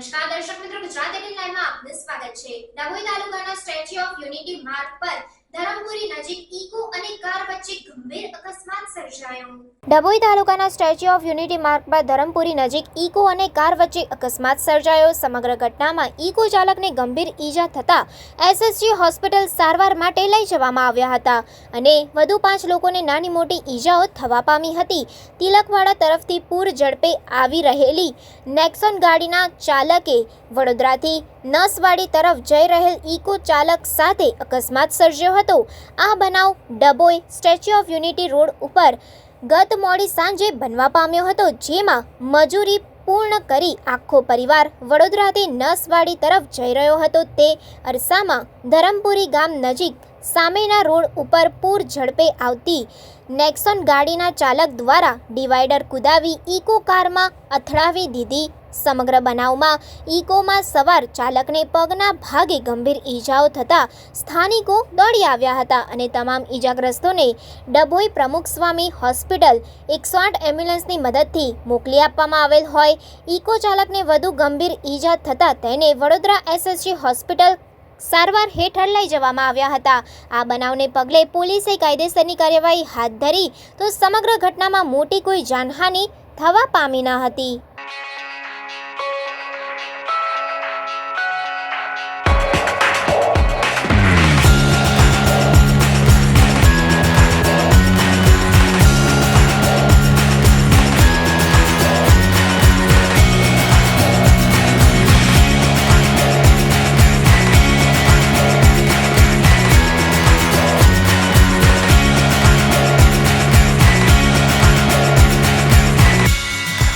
નમસ્કાર દર્શક મિત્રો, ગુજરાત એટીન લાઈવમાં આપનું સ્વાગત છે. ડભોઈ તાલુકાના સ્ટેચ્યુ ઓફ યુનિટી માર્ગ પર ધરમપુરી નજીક ઈકો અને કાર વચ્ચે ગંભીર ડભોઈ તાલુકાના સ્ટેચ્યુ ઓફ યુનિટી માર્ગ પર ધરમપુરી નજીક ઈકો અને કાર વચ્ચે અકસ્માત સર્જાયો. સમગ્ર ઘટનામાં ઈકો ચાલકને ગંભીર ઈજા થતા એસએસજી હોસ્પિટલ સારવાર માટે લઈ જવામાં આવ્યા હતા અને વધુ પાંચ લોકોને નાની મોટી ઈજાઓ થવા પામી હતી. તિલકવાડા તરફથી પૂર ઝડપે આવી રહેલી નેક્સોન ગાડીના ચાલકે વડોદરાથી નસવાડી તરફ જઈ રહેલ ઇકો ચાલક સાથે અકસ્માત સર્જ્યો હતો. આ બનાવ Dabhoi Statue of Unity road ઉપર ગત મોડી સાંજે બનવા પામ્યો હતો, જેમાં મજૂરી પૂર્ણ કરી આખો પરિવાર વડોદરાથી નસવાડી તરફ જઈ રહ્યો હતો. તે અરસામાં ધરમપુરી ગામ નજીક સામેના રોડ ઉપર પૂર ઝડપે આવતી નેક્સોન ગાડીના ચાલક દ્વારા ડિવાઈડર કુદાવી ઇકો કારમાં અથડાવી દીધી સમગ્ર બનાવમાં ઇકોમાં સવાર ચાલકને પગના ભાગે ગંભીર ઈજાઓ થતાં સ્થાનિકો દોડી આવ્યા હતા અને તમામ ઈજાગ્રસ્તોને ડભોઈ પ્રમુખ સ્વામી હોસ્પિટલ એકસો આઠ એમ્બ્યુલન્સની મદદથી મોકલી આપવામાં આવેલ હોય. ઇકો ચાલકને વધુ ગંભીર ઈજા થતાં તેને વડોદરા એસએસજી હોસ્પિટલ સારવાર હેઠળ લઈ જવામાં આવ્યા હતા. આ બનાવને પગલે પોલીસે કાયદેસરની કાર્યવાહી હાથ ધરી તો સમગ્ર ઘટનામાં મોટી કોઈ જાનહાનિ થવા પામી ન હતી.